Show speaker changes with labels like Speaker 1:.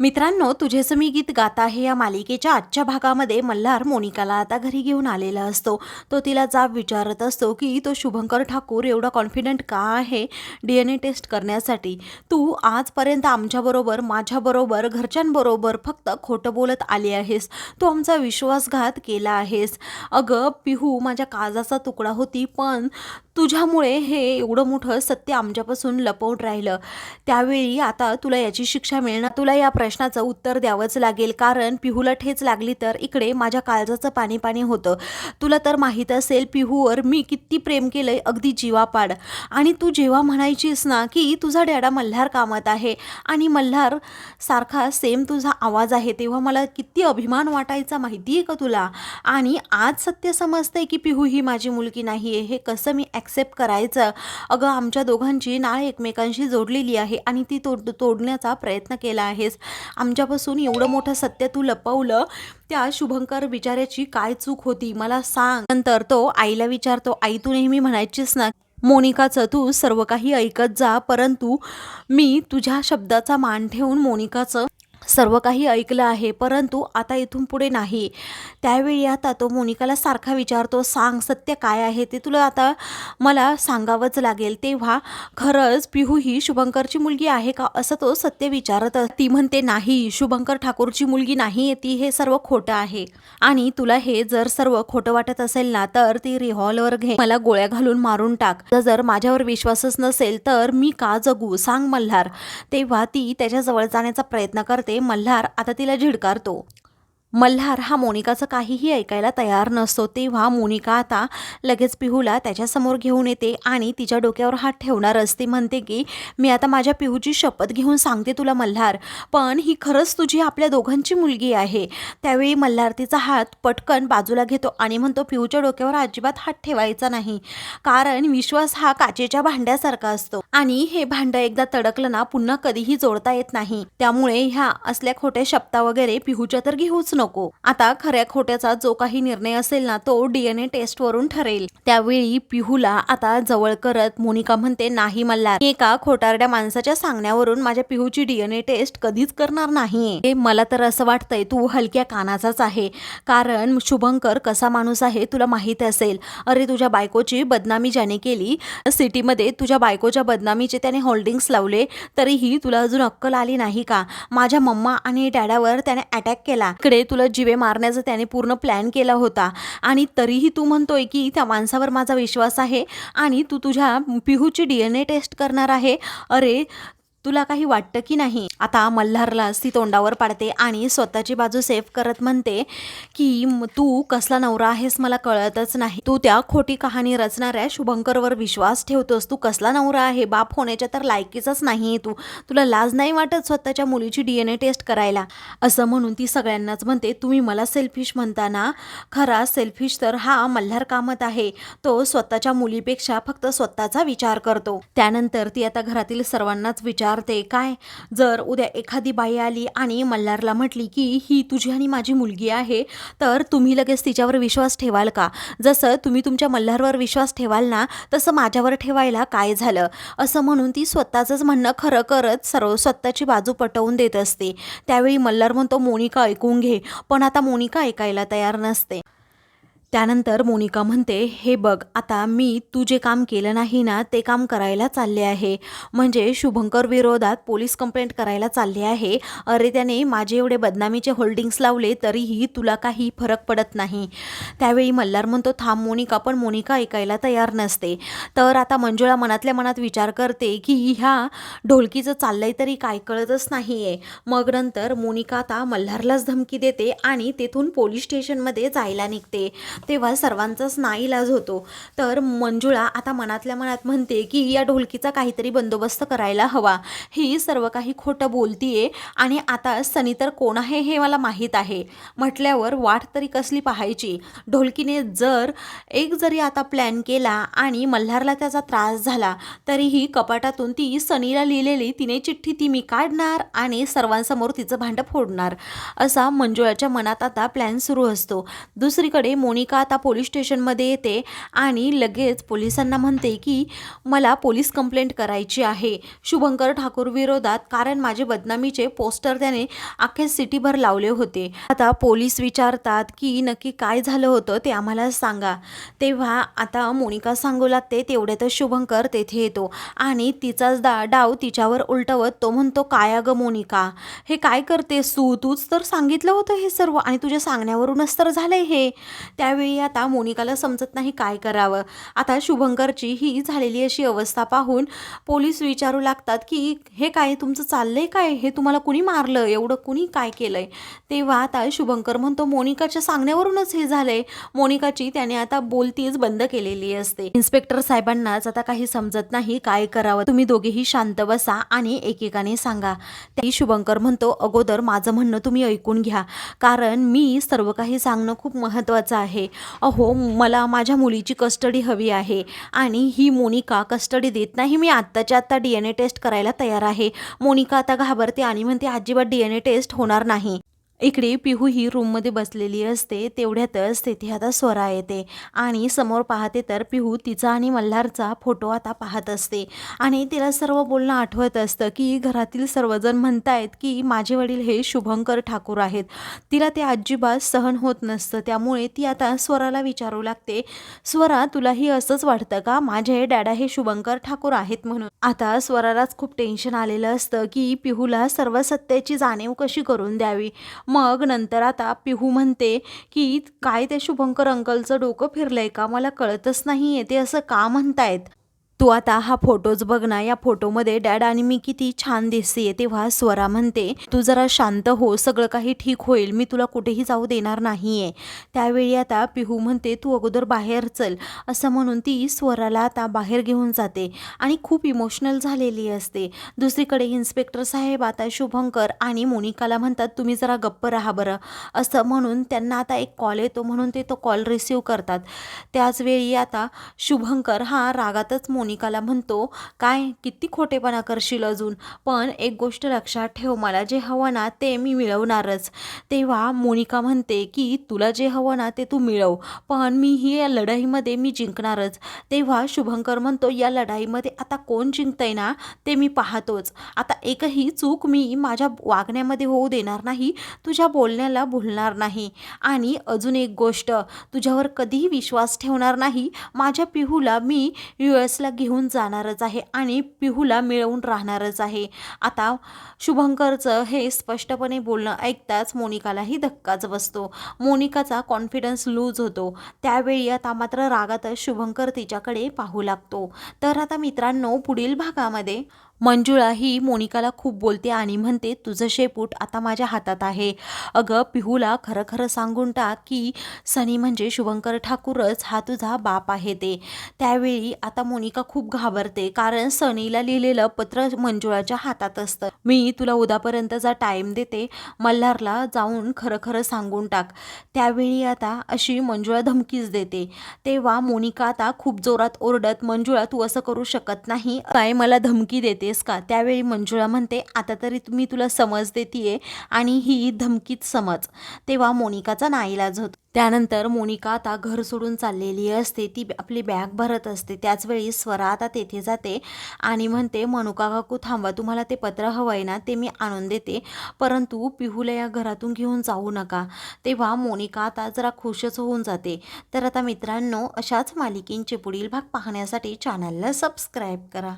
Speaker 1: मित्रांनो तुझेसं मी गीत गात आहे या मालिकेच्या आजच्या भागामध्ये मल्हार मोनिकाला आता घरी घेऊन आलेला असतो. तो तिला जाब विचारत असतो की तो शुभंकर ठाकूर एवढा कॉन्फिडंट का आहे डी एन ए टेस्ट करण्यासाठी? तू आजपर्यंत आमच्याबरोबर माझ्याबरोबर घरच्यांबरोबर फक्त खोटं बोलत आली आहेस. तू आमचा विश्वासघात केला आहेस. अगं पिहू माझ्या काजाचा तुकडा होती पण तुझ्यामुळे हे एवढं मोठं सत्य आमच्यापासून लपवून राहिलं. त्यावेळी आता तुला याची शिक्षा मिळणार. तुला या प्रश्नाचं उत्तर द्यावंच लागेल. कारण पिहूला ठेच लागली तर इकडे माझ्या काळजाचं पाणी पाणी होतं. तुला तर माहीत असेल पिहूवर मी किती प्रेम केलंय अगदी जीवापाड. आणि तू जेव्हा म्हणायचीस ना की तुझा डॅडा मल्हार कामात आहे आणि मल्हार सारखा सेम तुझा आवाज आहे तेव्हा मला किती अभिमान वाटायचा माहिती आहे का तुला? आणि आज सत्य समजतंय की पिहू ही माझी मुलगी नाही आहे हे कसं मी ॲक्सेप्ट करायचं. अगं आमच्या दोघांची नाळ एकमेकांशी जोडलेली आहे आणि ती तोड तोडण्याचा प्रयत्न केला आहेस. आमच्यापासून एवढं मोठं सत्य तू लपवलं त्या शुभंकर बिचाऱ्याची काय चूक होती मला सांग. नंतर तो आईला विचारतो आई तू नेहमी म्हणायचीस ना मोनिकाचं तू सर्व काही ऐकत जा परंतु मी तुझ्या शब्दाचा मान ठेवून मोनिकाचं सर्व काही ऐकलं आहे परंतु आता इथून पुढे नाही. त्यावेळी आता तो मोनिकाला सारखा विचारतो सांग सत्य काय आहे? ते तुला आता मला सांगावंच लागेल. तेव्हा खरंच पिहू ही शुभंकरची मुलगी आहे का असं तो सत्य विचारत ती म्हणते नाही शुभंकर ठाकूरची मुलगी नाही ती हे सर्व खोटं आहे. आणि तुला हे जर सर्व खोटं वाटत असेल ना तर ती रिव्हॉल्वर घे. मला गोळ्या घालून मारून टाक. तर जर माझ्यावर विश्वासच नसेल तर मी का जगू? सांग मल्हार. तेव्हा ती त्याच्याजवळ जाण्याचा प्रयत्न करते. मल्हार आता तिला झिडकारतो. मल्हार हा मोनिकाचं काहीही ऐकायला तयार नसतो तेव्हा मोनिका आता लगेच पिहूला त्याच्यासमोर घेऊन येते आणि तिच्या डोक्यावर हात ठेवणार असते. म्हणते की मी आता माझ्या पिहूची शपथ घेऊन सांगते तुला मल्हार पण ही खरंच तुझी आपल्या दोघांची मुलगी आहे. त्यावेळी मल्हार तिचा हात पटकन बाजूला घेतो आणि म्हणतो पिहूच्या डोक्यावर अजिबात हात ठेवायचा नाही कारण विश्वास हा काचेच्या भांड्यासारखा असतो आणि हे भांडं एकदा तडकलं ना पुन्हा कधीही जोडता येत नाही. त्यामुळे ह्या असल्या खोट्या शब्दा वगैरे पिहूच्या तर घेऊच नको. आता खऱ्या खोट्याचा जो काही निर्णय असेल ना तो डीएनए टेस्ट वरून ठरेल. त्यावेळी पिहूला आता जवळ करत मोनिका म्हणते नाही मल्हार एका खोटारड्या माणसाच्या सांगण्यावरून माझ्या पिहूची डीएनए टेस्ट कधीच करणार नाही हे मला तर असं वाटतंय तू हलक्या कानाचाच आहे. कारण शुभंकर कसा माणूस आहे तुला माहीत असेल. अरे तुझ्या बायकोची बदनामी ज्याने केली सिटीमध्ये तुझ्या बायकोच्या बदनामीचे त्याने होल्डिंग्स लावले तरीही तुला अजून अक्कल आली नाही का? माझ्या मम्मा आणि डॅडावर त्याने अटॅक केला. इकडे तुला जिवे मारण्याचा त्याने पूर्ण प्लॅन केला होता. आणि तरीही तू म्हणतोय की त्या माणसावर माझा विश्वास आहे आणि तू तुझ्या पिहूची डी एन ए टेस्ट करणार आहे. अरे तुला काही वाटतं की नाही? आता मल्हारला ती तोंडावर पाडते आणि स्वतःची बाजू सेफ करत म्हणते की तू कसला नवरा आहेस मला कळतच नाही. तू त्या खोटी कहाणी रचणाऱ्या शुभंकरवर विश्वास ठेवतोस. तू कसला नवरा आहे? बाप होण्याच्या तर लायकीचाच नाही तू. तुला लाज नाही वाटत स्वतःच्या मुलीची डी एन ए टेस्ट करायला? असं म्हणून ती सगळ्यांनाच म्हणते तुम्ही मला सेल्फिश म्हणताना खरा सेल्फिश तर हा मल्हार कामत आहे. तो स्वतःच्या मुलीपेक्षा फक्त स्वतःचा विचार करतो. त्यानंतर ती आता घरातील सर्वांनाच विचार ते काय? जर उद्या एखादी बाई आली आणि मल्हारला म्हटली की ही तुझी आणि माझी मुलगी आहे तर तुम्ही लगेच तिच्यावर विश्वास ठेवाल का? जसं तुम्ही तुमच्या मल्हारवर विश्वास ठेवाल ना तसं माझ्यावर ठेवायला काय झालं? असं म्हणून ती स्वतःचंच म्हणणं खरं करत सर्व स्वतःची बाजू पटवून देत असते. त्यावेळी मल्हार म्हणतो मोनिका ऐकून घे. पण आता मोनिका ऐकायला तयार नसते. त्यानंतर मोनिका म्हणते हे बघ आता मी तू जे काम केलं नाही ना ते काम करायला चालले आहे. म्हणजे शुभंकर विरोधात पोलीस कंप्लेंट करायला चालले आहे. अरे त्याने माझे एवढे बदनामीचे होल्डिंग्स लावले तरीही तुला काही फरक पडत नाही. त्यावेळी मल्हार म्हणतो थांब मोनिका पण मोनिका ऐकायला तयार नसते. तर आता मंजुळा मनातल्या मनात विचार करते की ह्या ढोलकीचं चाललंय तरी काय कळतच नाही आहे मग नंतर मोनिका आता मल्हारलाच धमकी देते आणि तेथून पोलीस स्टेशनमध्ये जायला निघते. तेव्हा सर्वांचाच नाईलाज होतो. तर मंजुळा आता मनातल्या मनात म्हणते की या ढोलकीचा काहीतरी बंदोबस्त करायला हवा. ही सर्व काही खोटं बोलतीये आणि आता सनी तर कोण आहे हे मला माहीत आहे. म्हटल्यावर वाट तरी कसली पाहायची? ढोलकीने जर एक जरी आता प्लॅन केला आणि मल्हारला त्याचा त्रास झाला तरीही कपाटातून ती सनीला लिहिलेली तिने चिठ्ठी ती मी काढणार आणि सर्वांसमोर तिचं भांडं फोडणार असा मंजुळाच्या मनात आता प्लॅन सुरू असतो. दुसरीकडे मोनिका मोनिका आता पोलीस स्टेशनमध्ये येते? आणि लगेच पोलिसांना म्हणते की मला पोलीस कंप्लेंट करायची आहे. शुभंकर ठाकूर विरोधात कारण माझे बदनामीचे पोस्टर त्याने अख्ख्या सिटीभर लावले होते. आता पोलीस विचारतात की नक्की काय झालं होतं ते आम्हाला सांगा. तेव्हा आता मोनिका सांगू लागते तेवढ्यातच शुभंकर तेथे येतो. आणि तिचाच दा डाव तिच्यावर उलटवत तो म्हणतो काय अगं मोनिका? हे काय करतेस तू? तूच तर सांगितलं होतं हे सर्व आणि तुझ्या सांगण्यावरूनच तर झालंय हे. त्या त्यावेळी आता मोनिकाला समजत नाही काय करावं. आता शुभंकरची ही झालेली अशी अवस्था पाहून पोलीस विचारू लागतात की हे काय तुमचं चाललंय काय? हे तुम्हाला कुणी मारलं? एवढं कुणी काय केलंय? तेव्हा आता शुभंकर म्हणतो मोनिकाच्या सांगण्यावरूनच हे झालंय. मोनिकाची त्याने आता बोलतीच बंद केलेली असते. इन्स्पेक्टर साहेबांनाच आता काही समजत नाही काय करावं. तुम्ही दोघेही शांत बसा आणि एकेकाने सांगा. त्याही शुभंकर म्हणतो अगोदर माझं म्हणणं तुम्ही ऐकून घ्या. कारण मी सर्व काही सांगणं खूप महत्त्वाचं आहे. अहो मला माझ्या मुलीची कस्टडी हवी आहे आणि ही मोनिका कस्टडी देत नाही. मी आत्ताच्या आत्ता डी एन ए टेस्ट करायला तयार आहे. मोनिका आता घाबरते आणि म्हणते अजिबात डी एन ए टेस्ट होणार नाही. इकडे पिहू ही रूममध्ये बसलेली असते तेवढ्यातच तेथे आता स्वरा येते. आणि समोर पाहते तर पिहू तिचा आणि मल्हारचा फोटो आता पाहत असते. आणि तिला सर्व बोलणं आठवत असतं की घरातील सर्वजण म्हणतायत की माझे वडील हे शुभंकर ठाकूर आहेत. तिला ते अजिबात सहन होत नसतं. त्यामुळे ती आता स्वराला विचारू लागते स्वरा तुलाही असंच वाटतं का? माझे डॅडा हे शुभंकर ठाकूर आहेत म्हणून. आता स्वरालाच खूप टेन्शन आलेलं असतं की पिहूला सर्व सत्याची जाणीव कशी करून द्यावी? मग नंतर आता पिहू म्हणते की काय त्या शुभंकर अंकलचं डोकं फिरलंय का? मला कळतच नाही आहे ते असं का म्हणतायत? तू आता हा फोटोज बघ ना या फोटोमध्ये डॅड आणि मी किती छान दिसते तेव्हा स्वरा म्हणते तू जरा शांत हो सगळं काही ठीक होईल. मी तुला कुठेही जाऊ देणार नाहीये. त्यावेळी आता पिहू म्हणते तू अगोदर बाहेर चल. असं म्हणून ती स्वराला आता बाहेर घेऊन जाते आणि खूप इमोशनल झालेली असते. दुसरीकडे इन्स्पेक्टर साहेब आता शुभंकर आणि मोनिकाला म्हणतात तुम्ही जरा गप्प राहा बरं. असं म्हणून त्यांना आता एक कॉल येतो म्हणून ते तो कॉल रिसीव करतात. त्याचवेळी आता शुभंकर हा रागातच मोनिकाला म्हणतो काय किती खोटेपणा करशील अजून? पण एक गोष्ट लक्षात ठेव मला जे हवं ना ते मी मिळवणारच. तेव्हा मोनिका म्हणते की तुला जे हवं ना ते तू मिळव पण मी ही या लढाईमध्ये मी जिंकणारच. तेव्हा शुभंकर म्हणतो या लढाईमध्ये आता कोण जिंकतंय ना ते मी पाहतोच. आता एकही चूक मी माझ्या वागण्यामध्ये होऊ देणार नाही तुझ्या बोलण्याला भुलणार नाही. आणि अजून एक गोष्ट तुझ्यावर कधीही विश्वास ठेवणार नाही माझ्या पिहूला मी यू एसला घेऊन जाणारच आहे आणि पिहूला मिळवून राहणारच आहे. आता शुभंकरचं हे स्पष्टपणे बोलणं ऐकताच मोनिकालाही धक्काच बसतो. मोनिकाचा कॉन्फिडन्स लूज होतो. त्यावेळी आता मात्र रागातच शुभंकर तिच्याकडे पाहू लागतो. तर आता मित्रांनो पुढील भागामध्ये मंजुळा ही मोनिकाला खूप बोलते आणि म्हणते तुझं शेपूट आता माझ्या हातात आहे. अगं पिहूला खरं खरं सांगून टाक की सनी म्हणजे शुभंकर ठाकूरच हा तुझा बाप आहे ते. त्यावेळी आता मोनिका खूप घाबरते कारण सनीला लिहिलेलं पत्र मंजुळाच्या हातात असतं. मी तुला उद्यापर्यंतचा टाईम देते मल्हारला जाऊन खरं खरं सांगून टाक. त्यावेळी आता अशी मंजुळा धमकीच देते. तेव्हा मोनिका आता खूप जोरात ओरडत मंजुळा तू असं करू शकत नाही. काय मला धमकी देते. देतेस का? त्यावेळी मंजुळा म्हणते आता तरी मी तुला समज देतीये आणि ही धमकीत समज. तेव्हा मोनिकाचा नाईलाज होतो. त्यानंतर मोनिका आता घर सोडून चाललेली असते. ती आपली बॅग भरत असते. त्याचवेळी स्वरा आता तेथे जाते आणि म्हणते मनुका काकू थांबा. तुम्हाला ते पत्र हवं आहे ना ते मी आणून देते. परंतु पिहूला या घरातून घेऊन जाऊ नका. तेव्हा मोनिका आता जरा खुशच होऊन जाते. तर आता मित्रांनो अशाच मालिकेंचे पुढील भाग पाहण्यासाठी चॅनलला सबस्क्राईब करा.